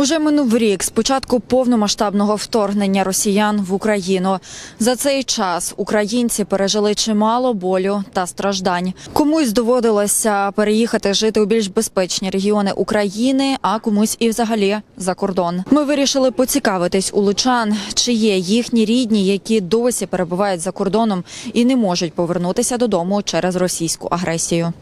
Уже минув рік з початку повномасштабного вторгнення росіян в Україну. За цей час українці пережили чимало болю та страждань. Комусь доводилося переїхати жити у більш безпечні регіони України, а комусь і взагалі за кордон. Ми вирішили поцікавитись у лучан, чи є їхні рідні, які досі перебувають за кордоном і не можуть повернутися додому через російську агресію.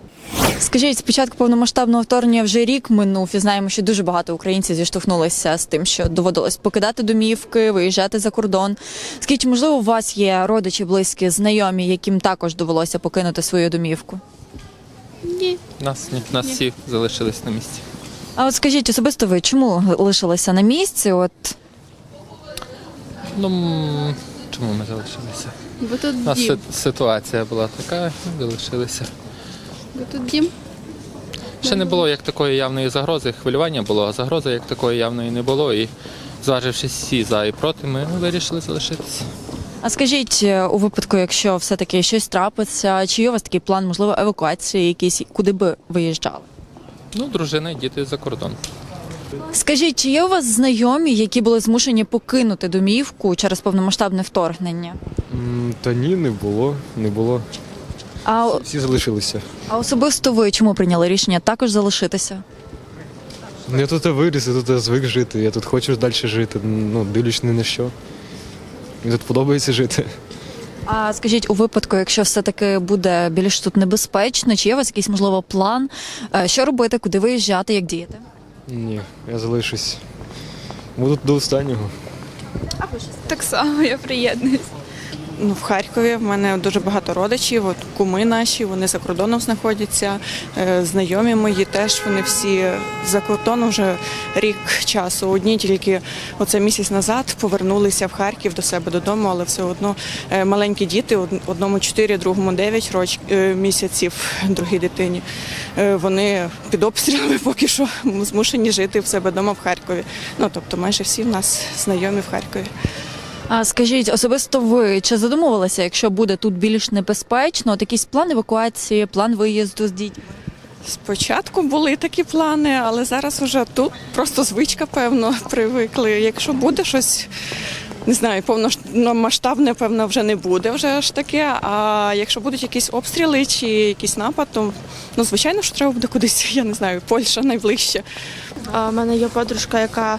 Скажіть, з початку повномасштабного вторгнення вже рік минув і знаємо, що дуже багато українців зіштовхнулися з тим, що доводилось покидати домівки, виїжджати за кордон. Скажіть, можливо, у вас є родичі, близькі, знайомі, яким також довелося покинути свою домівку? Ні. Нас ні, нас всі залишились на місці. А от скажіть, особисто ви чому лишилися на місці? От Ну м, чому ми залишилися? Бо тут У нас дім. си- ситуація була така, ми залишилися. Бо тут дім. Ще не було як такої явної загрози, хвилювання було, а загрози як такої явної не було. І зважившись всі за і проти, ми вирішили залишитися. а скажіть, е, у випадку, якщо все таки щось трапиться, чи є у вас такий план, можливо, евакуації, якийсь, куди би виїжджали? Ну, дружина і діти за кордон. Скажіть, чи є у вас знайомі, які були змушені покинути домівку через повномасштабне вторгнення? Та ні, не було, не було. А, Всі залишилися. а особисто ви чому прийняли рішення також залишитися? Ну, Я тут виріс, я тут звик жити, я тут хочу далі жити, ну, дивлюсь ні на що. Мені тут подобається жити. А скажіть, у випадку, якщо все-таки буде більш тут небезпечно, чи є у вас якийсь можливо план, е, що робити, куди виїжджати, як діяти? Ні, я залишусь. Буду до останнього. Так само я приєднуюсь. Ну, в Харкові в мене дуже багато родичів, от куми наші, вони за кордоном знаходяться, е, знайомі мої теж вони всі за кордоном вже рік часу. Одні тільки оце місяць назад повернулися в Харків до себе додому, але все одно е, маленькі діти, од- одному 4, другому 9 роч, е, місяців, другій дитині. Вони під обстрілами поки що змушені жити в себе вдома в Харкові. Ну тобто майже всі в нас знайомі в Харкові. А скажіть, особисто ви чи задумувалися, якщо буде тут більш небезпечно, от якийсь план евакуації, план виїзду з дітьми? Спочатку були такі плани, але зараз уже тут просто звичка, певно, привикли. Якщо буде щось, не знаю, повномасштабне, певно, вже не буде вже ж таке. А якщо будуть якісь обстріли чи якийсь напад, то ну звичайно, що треба буде кудись, я не знаю, Польща найближче. У мене є подружка, яка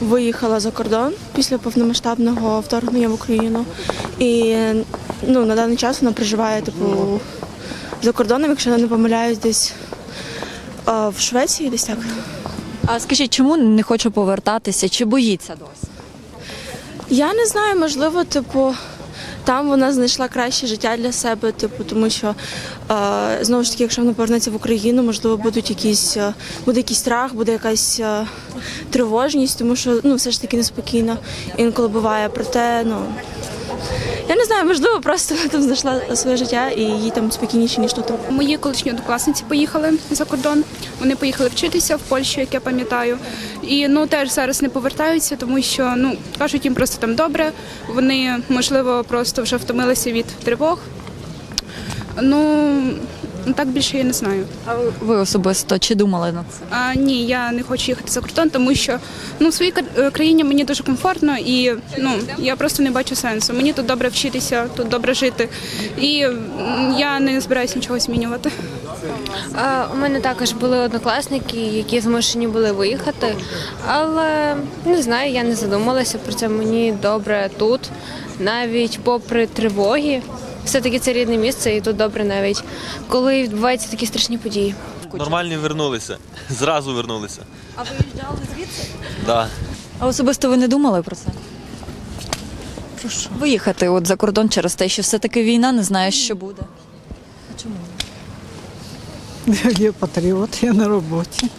виїхала за кордон після повномасштабного вторгнення в Україну. І ну, на даний час вона проживає типу, за кордоном, якщо я не помиляюсь, десь в Швеції, десь так. А скажіть, чому не хочу повертатися, чи боїться досі? Я не знаю, можливо, типу, там вона знайшла краще життя для себе, типу, тому що е, знову ж таки, якщо вона повернеться в Україну, можливо, будуть якісь, е, буде якийсь страх, буде якась е, тривожність, тому що ну, все ж таки неспокійно інколи буває. Проте, ну я не знаю, можливо, просто там знайшла своє життя і їй там спокійніше, ніж тут. Мої колишні однокласниці поїхали за кордон. Вони поїхали вчитися в Польщу, як я пам'ятаю. І ну теж зараз не повертаються, тому що ну кажуть їм просто там добре. Вони можливо просто вже втомилися від тривог. Ну так більше я не знаю. А ви- особисто чи думали над цим? А, ні, я не хочу їхати за кордон, тому що ну, в своїй е, країні мені дуже комфортно і ну, я просто не бачу сенсу. Мені тут добре вчитися, тут добре жити. І я не збираюся нічого змінювати. А, У мене також були однокласники, які змушені були виїхати, але не знаю, я не задумалася про це. Мені добре тут, навіть попри тривоги. Все-таки це рідне місце, і тут добре навіть коли відбуваються такі страшні події. Нормальні вернулися. Зразу вернулися. А виїжджали звідси? Да. А особисто ви не думали про це? Про що? Виїхати от за кордон через те, що все-таки війна, не знаєш, що буде. А чому? Я патріот, я на роботі.